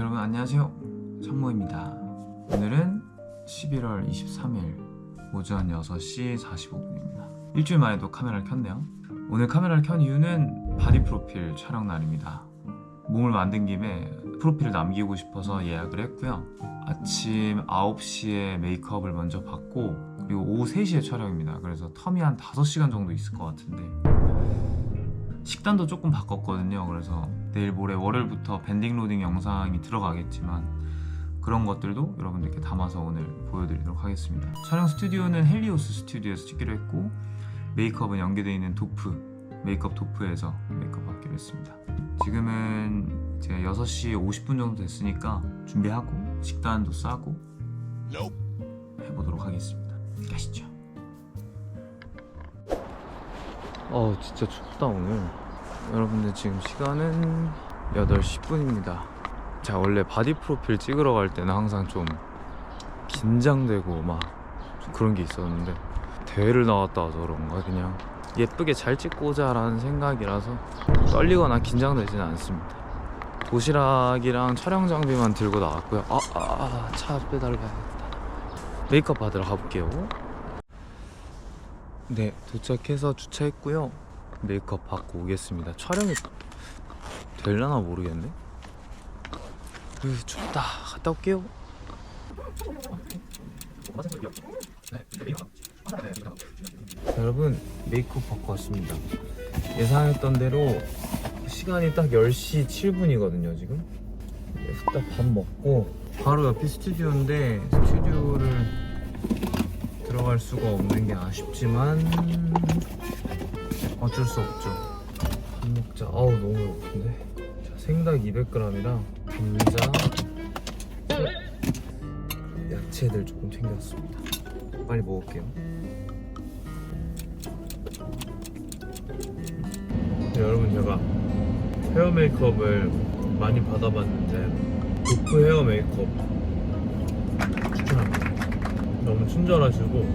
안녕하세요. 창모입니다. 오늘은 11월 23일 오전 6시 45분입니다. 일주일 만에 또 카메라를 켰네요. 오늘 카메라를 켠 이유는 바디 프로필 촬영 날입니다. 몸을 만든 김에 프로필을 남기고 싶어서 예약을 했고요. 아침 9시에 메이크업을 먼저 받고 그리고 오후 3시에 촬영입니다. 그래서 텀이 한 5시간 정도 있을 것 같은데 식단도 조금 바꿨거든요. 그래서 내일 모레 월요일부터 밴딩 로딩 영상이 들어가겠지만 그런 것들도 여러분들께 담아서 오늘 보여드리도록 하겠습니다. 촬영 스튜디오는 헬리오스 스튜디오에서 찍기로 했고 메이크업은 연계되어 있는 도프 메이크업 도프에서 메이크업 받기로 했습니다. 지금은 제가 6시 50분 정도 됐으니까 준비하고 식단도 싸고 해보도록 하겠습니다. 가시죠. 어 진짜 춥다 오늘. 여러분들 지금 시간은 8시 10분입니다. 자 원래 바디 프로필 찍으러 갈 때는 항상 좀 긴장되고 막좀 그런 게 있었는데 대회를 나갔다 와서 그런가 그냥 예쁘게 잘 찍고자 라는 생각이라서 떨리거나 긴장되지는 않습니다. 도시락이랑 촬영 장비만 들고 나왔고요. 아차 빼달라 야겠다. 메이크업 받으러 가볼게요 네, 도착해서 주차했고요. 메이크업 받고 오겠습니다. 촬영이 될라나 모르겠네. 으, 춥다. 갔다 올게요. 여러분, 메이크업 받고 왔습니다. 예상했던 대로 시간이 딱 10시 7분이거든요, 지금. 딱밥 먹고 바로 옆이 스튜디오인데 스튜디오를 들어갈 수가 없는 게 아쉽지만 어쩔 수 없죠. 밥 먹자. 아우 너무 배고픈데. 자, 생닭 200g이랑 감자, 야채들 조금 챙겼습니다. 빨리 먹을게요. 네, 여러분 제가 헤어 메이크업을 많이 받아봤는데 도프 헤어 메이크업. 너무 친절하시고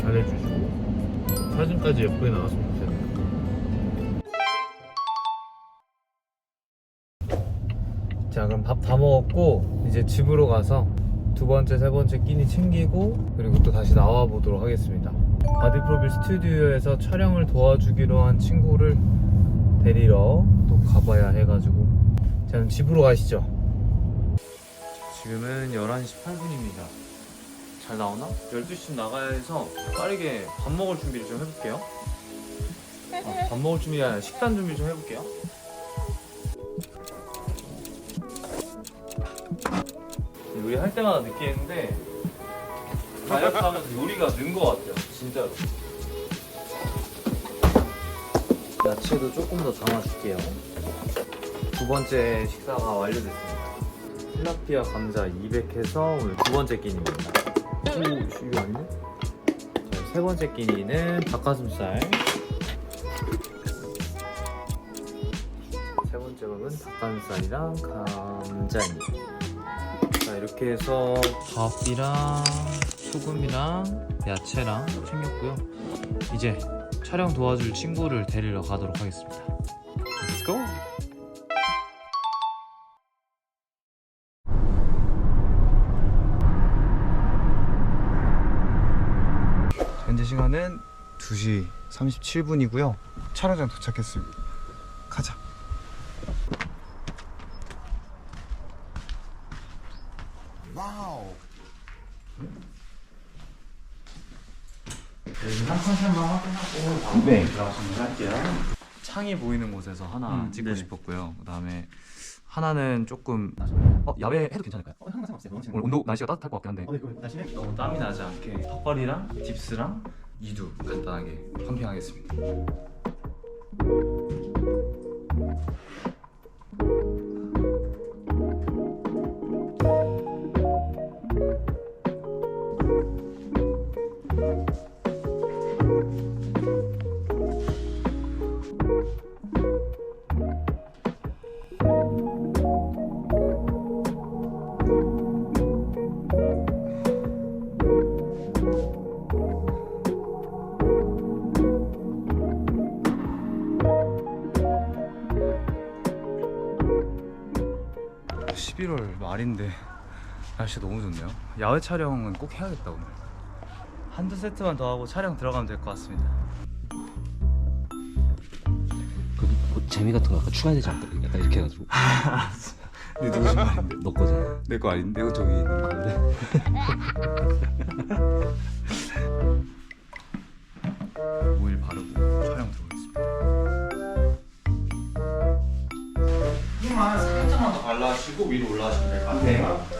잘해주시고 사진까지 예쁘게 나왔으면 좋겠네요. 자 그럼 밥 다 먹었고 이제 집으로 가서 두 번째 세 번째 끼니 챙기고 그리고 또 다시 나와 보도록 하겠습니다. 바디 프로필 스튜디오에서 촬영을 도와주기로 한 친구를 데리러 또 가봐야 해가지고. 자 그럼 집으로 가시죠. 지금은 11시 8분입니다 잘 나오나? 12시쯤 나가야 해서 빠르게 밥 먹을 준비를 좀 해볼게요. 어, 밥 먹을 준비 아니라 식단 준비 좀 해볼게요. 요리 할 때마다 느끼는데 다이어트 하면서 요리가 는 것 같아요. 진짜로. 야채도 조금 더 담아줄게요. 두 번째 식사가 완료됐습니다. tilapia 감자 200 해서 오늘 두 번째 끼니입니다. 오, 이거 아니네? 자, 세 번째 끼니는 닭가슴살. 세 번째 밥은 닭가슴살이랑 감자입니다. 자, 이렇게 해서 밥이랑 소금이랑 야채랑 챙겼고요. 이제 촬영 도와줄 친구를 데리러 가도록 하겠습니다. 시간은 2시 37분이고요. 촬영장 도착했습니다. 가자. 여기 한 컨셉만 확인하고 네. 들어가시면 할게요. 창이 보이는 곳에서 하나 음, 찍고 네. 싶었고요. 그 다음에 하나는 조금 어, 야외 해도 괜찮을까요? 어, 오늘 온도 날씨가 따뜻할 것 같긴 한데. 어, 네, 너무 땀이 나지 않게 턱걸이랑 딥스랑 이두 간단하게 펌핑하겠습니다. 11월 말인데 날씨 너무 좋네요. 야외 촬영은 꼭 해야겠다 오늘. 한두 세트만 더 하고 촬영 들어가면 될 것 같습니다. 그 재미 같은 거 약간 추가해야 되지 않을까? 약간 이렇게 해가지고 근데 누구 신발인데? 너 거잖아 내 거 아닌데? 이거 저기 있는 거. 그래? 오일 바르고 촬영 들어오겠습니다. 발라주시고 위로 올라가시면 될 것 같아요.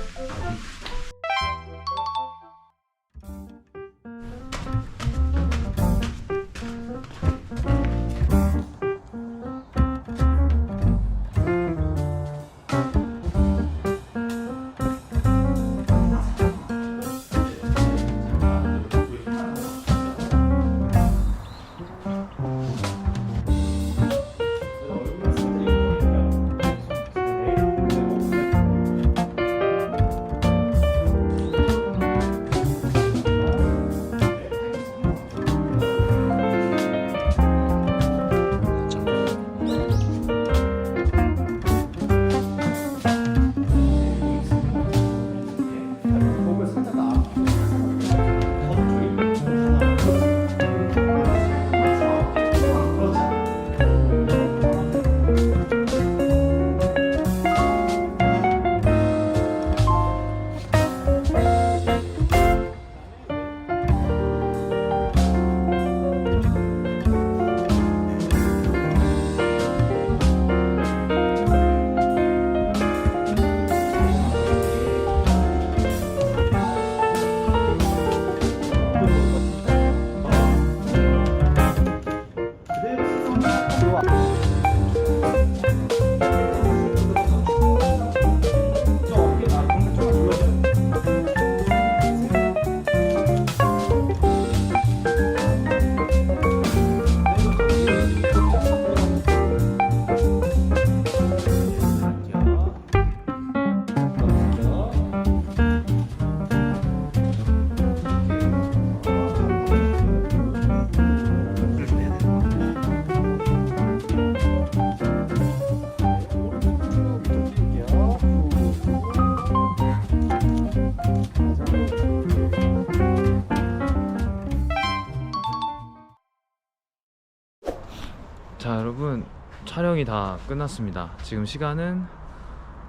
촬영이 다 끝났습니다. 지금 시간은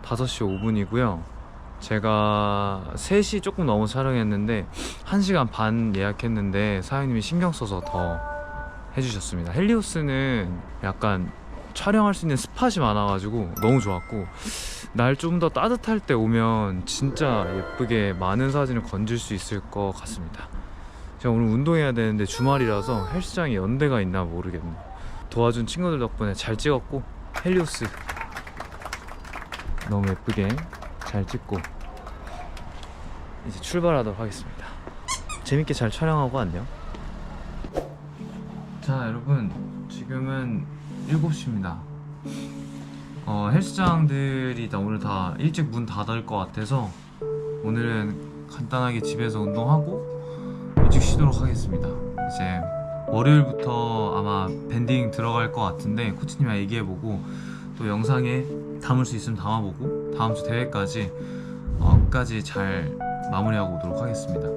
5시 5분이고요. 제가 3시 조금 넘어 촬영했는데 1시간 반 예약했는데 사장님이 신경 써서 더 해주셨습니다. 헬리오스는 약간 촬영할 수 있는 스팟이 많아가지고 너무 좋았고 날 좀 더 따뜻할 때 오면 진짜 예쁘게 많은 사진을 건질 수 있을 것 같습니다. 제가 오늘 운동해야 되는데 주말이라서 헬스장에 연대가 있나 모르겠네요 도와준 친구들 덕분에 잘 찍었고 헬리오스 너무 예쁘게 잘 찍고 이제 출발하도록 하겠습니다. 재밌게 잘 촬영하고 안녕 자 여러분 지금은 7시입니다. 어, 헬스장들이 다 오늘 다 일찍 문 닫을 것 같아서 오늘은 간단하게 집에서 운동하고 일찍 쉬도록 하겠습니다. 이제 월요일부터 아마 밴딩 들어갈 것 같은데 코치님이랑 얘기해보고 또 영상에 담을 수 있으면 담아보고 다음 주 대회까지 어, 까지 잘 마무리하고 오도록 하겠습니다.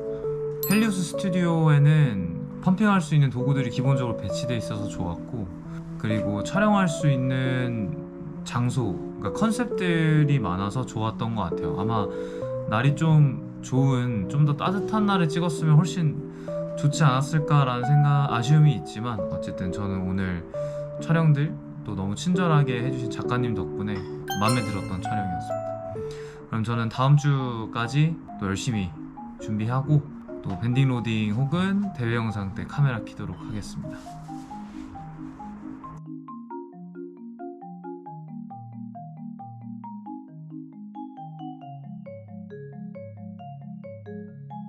헬리오스 스튜디오에는 펌핑할 수 있는 도구들이 기본적으로 배치되어 있어서 좋았고 그리고 촬영할 수 있는 장소, 그러니까 컨셉들이 많아서 좋았던 것 같아요. 아마 날이 좀 좋은, 좀 더 따뜻한 날에 찍었으면 훨씬 좋지 않았을까라는 생각 아쉬움이 있지만 어쨌든 저는 오늘 촬영들 또 너무 친절하게 해주신 작가님 덕분에 마음에 들었던 촬영이었습니다. 그럼 저는 다음 주까지 또 열심히 준비하고 또 밴딩 로딩 혹은 대회 영상 때 카메라 키도록 하겠습니다.